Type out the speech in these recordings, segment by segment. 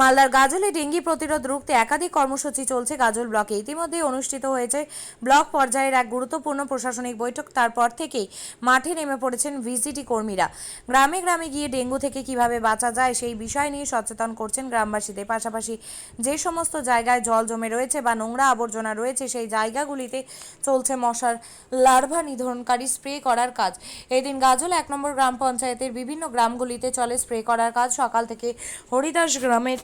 মালদার গাজলে ডেঙ্গি প্রতিরোধ রুখতে একাধিক কর্মসূচি চলছে গাজল ব্লকে। ইতিমধ্যে অনুষ্ঠিত হয়েছে ব্লক পর্যায়ের এক গুরুত্বপূর্ণ প্রশাসনিক বৈঠক। তারপর থেকেই মাঠে নেমে পড়েছেন ভিসিটি কর্মীরা। গ্রামে গ্রামে গিয়ে ডেঙ্গু থেকে কীভাবে বাঁচা যায় সেই বিষয় নিয়ে সচেতন করছেন গ্রামবাসীদের। পাশাপাশি যে সমস্ত জায়গায় জল জমে রয়েছে বা নোংরা আবর্জনা রয়েছে সেই জায়গাগুলিতে চলছে মশার লার্ভা নিধনকারী স্প্রে করার কাজ। এদিন গাজল এক নম্বর গ্রাম পঞ্চায়েতের বিভিন্ন গ্রামগুলিতে চলে স্প্রে করার কাজ। সকাল থেকে হরিদাস গ্রামের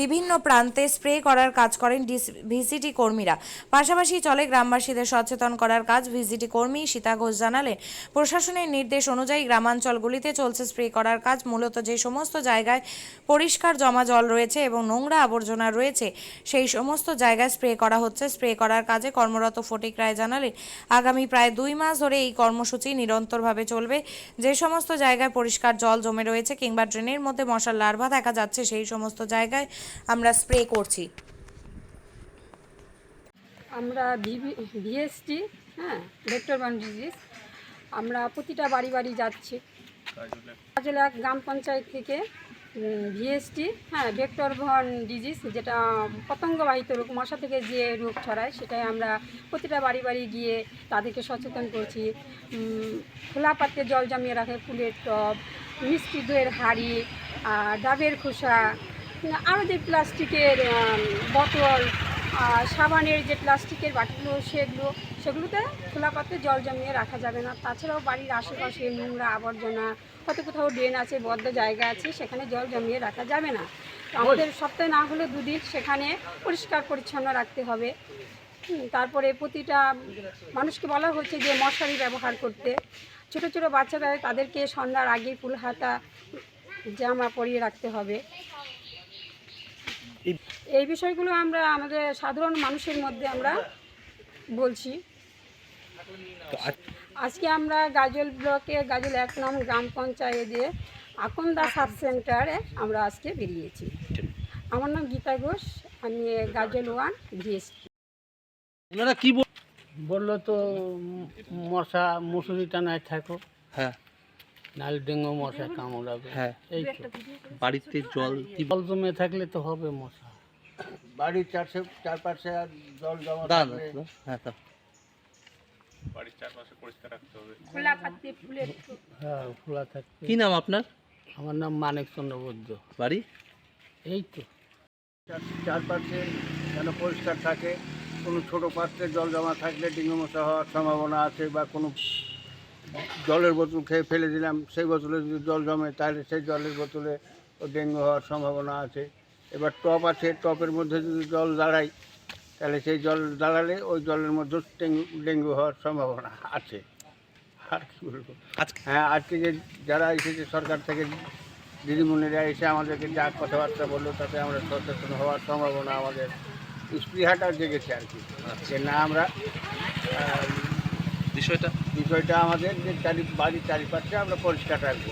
বিভিন্ন প্রান্তে স্প্রে করার কাজ করেন ভিসিটি কর্মীরা। পাশাপাশি চলে গ্রামবাসীদের সচেতন করার কাজ ভিসিটি কর্মী সীতা ঘোষ জানালেন। প্রশাসনের নির্দেশ অনুযায়ী গ্রামাঞ্চলগুলিতে চলছে স্প্রে করার কাজ। মূলত যে সমস্ত জায়গায় পরিষ্কার জমা জল রয়েছে এবং নোংরা আবর্জনা রয়েছে, সেই সমস্ত জায়গায় স্প্রে করা হচ্ছে। স্প্রে করার কাজে কর্মরত ফটিক রায় জানালেন, আগামী প্রায় দুই মাস ধরে এই কর্মসূচি নিরন্তরভাবে চলবে। যে সমস্ত জায়গায় পরিষ্কার জল জমে রয়েছে কিংবা ড্রেনের মধ্যে মশার লার্ভা দেখা যাচ্ছে, সেই সমস্ত জায়গায় আমরা স্প্রে করছি। আমরা ভিএসটি হ্যাঁ ভেক্টর বান ডিজিজ আমরা প্রতিটা বাড়ি বাড়ি যাচ্ছি। এক গ্রাম পঞ্চায়েত থেকে ভিএসটি হ্যাঁ ভেক্টর ভন ডিজিজ যেটা পতঙ্গবাহিত রোগ, মশা থেকে যে রোগ ছড়ায়, সেটাই আমরা প্রতিটা বাড়ি বাড়ি গিয়ে তাদেরকে সচেতন করছি। খোলা পাত্রে জল জমিয়ে রাখে, ফুলের টব, মিষ্টি দইয়ের হাঁড়ি, আর ডাবের খোসা আরও যে প্লাস্টিকের বোতল সাবানের যে প্লাস্টিকের বাটিগুলো, সেগুলো, সেগুলোতে খোলা পাত্রে জল জমিয়ে রাখা যাবে না। তাছাড়াও বাড়ির আশেপাশে নোংরা আবর্জনা, হয়তো কোথাও ড্রেন আছে, বদ্ধ জায়গা আছে, সেখানে জল জমিয়ে রাখা যাবে না। আমাদের সপ্তাহে না হলে দুদিন সেখানে পরিষ্কার পরিচ্ছন্ন রাখতে হবে। তারপরে প্রতিটা মানুষকে বলা হচ্ছে যে মশারি ব্যবহার করতে। ছোট ছোট বাচ্চারা তাদেরকে সন্ধ্যার আগে ফুল হাতা জামা পরিয়ে রাখতে হবে। এই বিষয়গুলো আমরা আমাদের সাধারণ মানুষের মধ্যে আমরা বলছি। আজকে আমরা গাজল ব্লকে গাজল এক নং গ্রাম পঞ্চায়েতে আকন্দা সাব সেন্টারে আমরা আজকে বেরিয়েছি। আমার নাম গীতা ঘোষ আমি গাজল ওয়ান ওনারা কি বল বলল তো মশা মুসুরি টানায় থাকো। হ্যাঁ। নাহলে ডেঙ্গু মশা কামড়াবে। হ্যাঁ। এই তো। বাড়িতে জল কি জল জমে থাকলে তো হবে মশা। বাড়ির চারশে চারপাশে আর জল জমা দাঁড়ান থাকলে দাঁড়ান, হ্যাঁ খোলা হ্যাঁ থাকবে কি নাম আপনার? আমার নাম মানিক চন্দ্র বৈদ্য। বাড়ি? এই তো। চার- চারপাশে যেন পরিষ্কার থাকে। কোনো ছোট পাত্রে জল জমা থাকলে ডেঙ্গু মশা হওয়ার সম্ভাবনা আছে বা কোনো জলের বোতল খেয়ে ফেলে দিলাম সেই বোতলে যদি জল জমে তাহলে সেই জলের বোতলে ও ডেঙ্গু হওয়ার সম্ভাবনা আছে। এবার টপ আছে টপের মধ্যে যদি জল দাঁড়াই তাহলে সেই জল দাঁড়ালে ওই জলের মধ্যে ডেঙ্গু ডেঙ্গু হওয়ার সম্ভাবনা আছে। আর কি বলব? হ্যাঁ আজকে যে যারা এসেছে সরকার থেকে দিদিমণিরা এসে আমাদেরকে যা কথাবার্তা বলল তাতে আমরা সচেতন হওয়ার সম্ভাবনা আমাদের স্পৃহাটা জেগেছে আর কি। যে না আমরা বিষয়টা? বিষয়টা আমাদের যে চারি বাড়ির চারিপাশে আমরা পরিষ্কার রাখব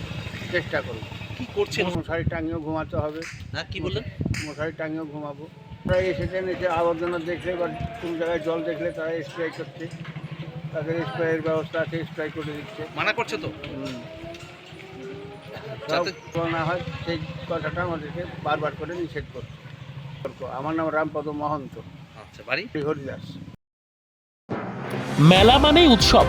চেষ্টা করব। কি করছেন? মশারি টাঙিয়েও ঘুমাতে হবে। হ্যাঁ কি বললেন? মশারি টাঙিয়েও ঘুমাবো। তারা এসেছেন এসে আবর্জনা দেখলে বা কোন জায়গায় জল দেখলে তারা স্প্রে করছে। তাদের স্প্রেয়ের ব্যবস্থা আছে স্প্রে করে দিচ্ছে। মানা করছে তো? না হয় সেই কথাটা আমাদেরকে বারবার করে নিষেধ করছে। আমার নাম রামপদ মহন্ত। আচ্ছা বাড়ি? হরিদাস। মেলা মানেই উৎসব।